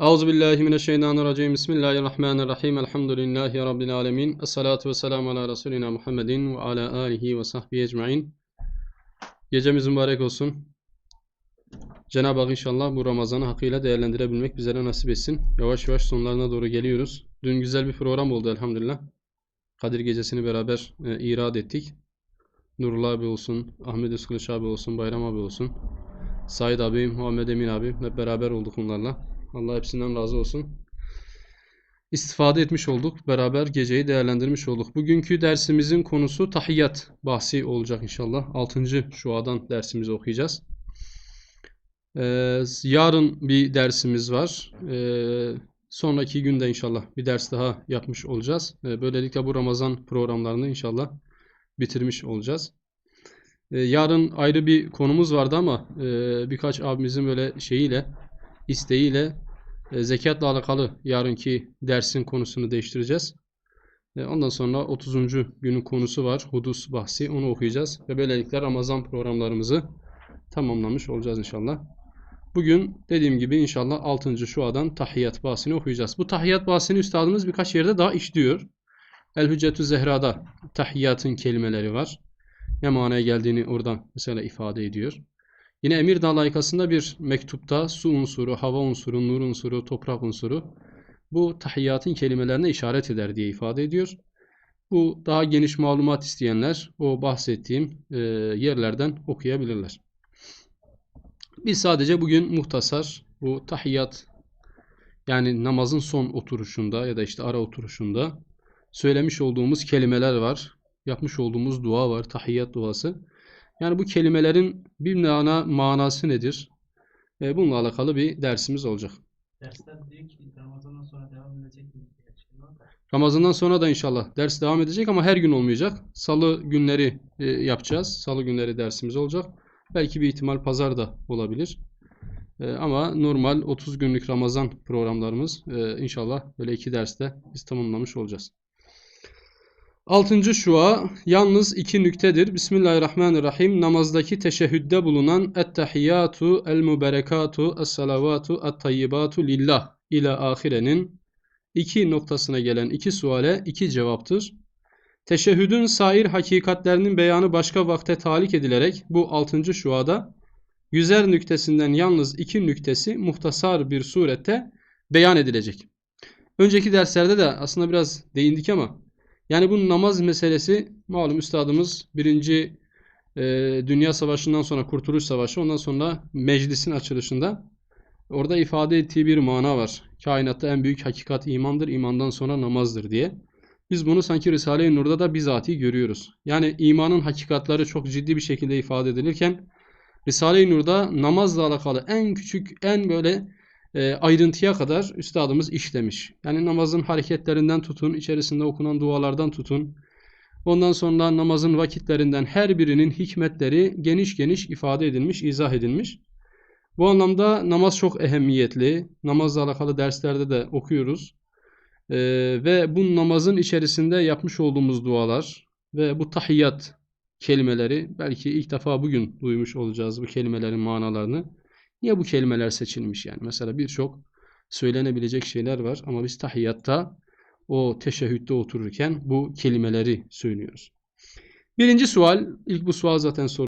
Euzu billahi mineşşeytanirracim. Bismillahirrahmanirrahim. Elhamdülillahi rabbil alamin. Essalatu vesselamu ala resulina Muhammedin ve ala alihi ve sahbihi ecmaîn. Gecemiz mübarek olsun. Cenab-ı Hak inşallah bu Ramazan'ı hakkıyla değerlendirebilmek bizlere nasip etsin. Yavaş yavaş sonlarına doğru geliyoruz. Dün güzel bir program oldu elhamdülillah. Kadir Gecesi'ni beraber e, irad ettik. Nurullah abi olsun, Ahmet Özkılıç abi olsun, Bayram abi olsun. Said abi, Muhammed Emin abi hep beraber olduk onlarla. Allah hepsinden razı olsun. İstifade etmiş olduk. Beraber geceyi değerlendirmiş olduk. Bugünkü dersimizin konusu tahiyyat bahsi olacak inşallah. 6. şuadan dersimizi okuyacağız. Ee, yarın bir dersimiz var. Ee, sonraki günde inşallah bir ders daha yapmış olacağız. Ee, böylelikle bu Ramazan programlarını inşallah bitirmiş olacağız. Ee, yarın ayrı bir konumuz vardı ama e, birkaç abimizin böyle şeyiyle, isteğiyle zekatla alakalı yarınki dersin konusunu değiştireceğiz. E, ondan sonra 30. günün konusu var. Hudus bahsi. Onu okuyacağız. Ve böylelikle Ramazan programlarımızı tamamlamış olacağız inşallah. Bugün dediğim gibi inşallah 6. şuadan tahiyyat bahsini okuyacağız. Bu tahiyyat bahsini üstadımız birkaç yerde daha işliyor. El Hüccetü Zehra'da tahiyyatın kelimeleri var. Ne manaya geldiğini oradan mesela ifade ediyor. Yine Emir Dağ layıkasında bir mektupta su unsuru, hava unsuru, nur unsuru, toprak unsuru bu tahiyyatın kelimelerine işaret eder diye ifade ediyor. Bu daha geniş malumat isteyenler o bahsettiğim e, yerlerden okuyabilirler. Biz sadece bugün muhtasar bu tahiyyat yani namazın son oturuşunda ya da işte ara oturuşunda söylemiş olduğumuz kelimeler var. Yapmış olduğumuz dua var. Tahiyyat duası. Yani bu kelimelerin bir mana, manası nedir? E, bununla alakalı bir dersimiz olacak. Dersler diyor ki Ramazan'dan sonra devam edecek mi? Ramazan'dan sonra da inşallah ders devam edecek ama her gün olmayacak. Salı günleri e, yapacağız. Salı günleri dersimiz olacak. Belki bir ihtimal pazar da olabilir. E, ama normal 30 günlük Ramazan programlarımız e, inşallah böyle iki derste biz tamamlamış olacağız. Altıncı şua yalnız iki nüktedir. Bismillahirrahmanirrahim. Namazdaki teşehhüdde bulunan ettehiyyatu, el müberekatu, es salavatu, et tayyibatu lillah ile ahirenin iki noktasına gelen iki suale iki cevaptır. Teşehhüdün sair hakikatlerinin beyanı başka vakte talik edilerek bu altıncı şuada yüzer nüktesinden yalnız iki nüktesi muhtasar bir surette beyan edilecek. Önceki derslerde de aslında biraz değindik ama yani bu namaz meselesi malum üstadımız birinci e, Dünya Savaşı'ndan sonra Kurtuluş Savaşı ondan sonra meclisin açılışında orada ifade ettiği bir mana var. Kainatta en büyük hakikat imandır, imandan sonra namazdır diye. Biz bunu sanki Risale-i Nur'da da bizatihi görüyoruz. Yani imanın hakikatları çok ciddi bir şekilde ifade edilirken Risale-i Nur'da namazla alakalı en küçük, en böyle e, ayrıntıya kadar üstadımız işlemiş. Yani namazın hareketlerinden tutun, içerisinde okunan dualardan tutun. Ondan sonra namazın vakitlerinden her birinin hikmetleri geniş geniş ifade edilmiş, izah edilmiş. Bu anlamda namaz çok ehemmiyetli. Namazla alakalı derslerde de okuyoruz. Ee, ve bu namazın içerisinde yapmış olduğumuz dualar ve bu tahiyyat kelimeleri belki ilk defa bugün duymuş olacağız bu kelimelerin manalarını. Niye bu kelimeler seçilmiş yani? Mesela birçok söylenebilecek şeyler var ama biz tahiyyatta o teşehhütte otururken bu kelimeleri söylüyoruz. Birinci sual, ilk bu sual zaten sor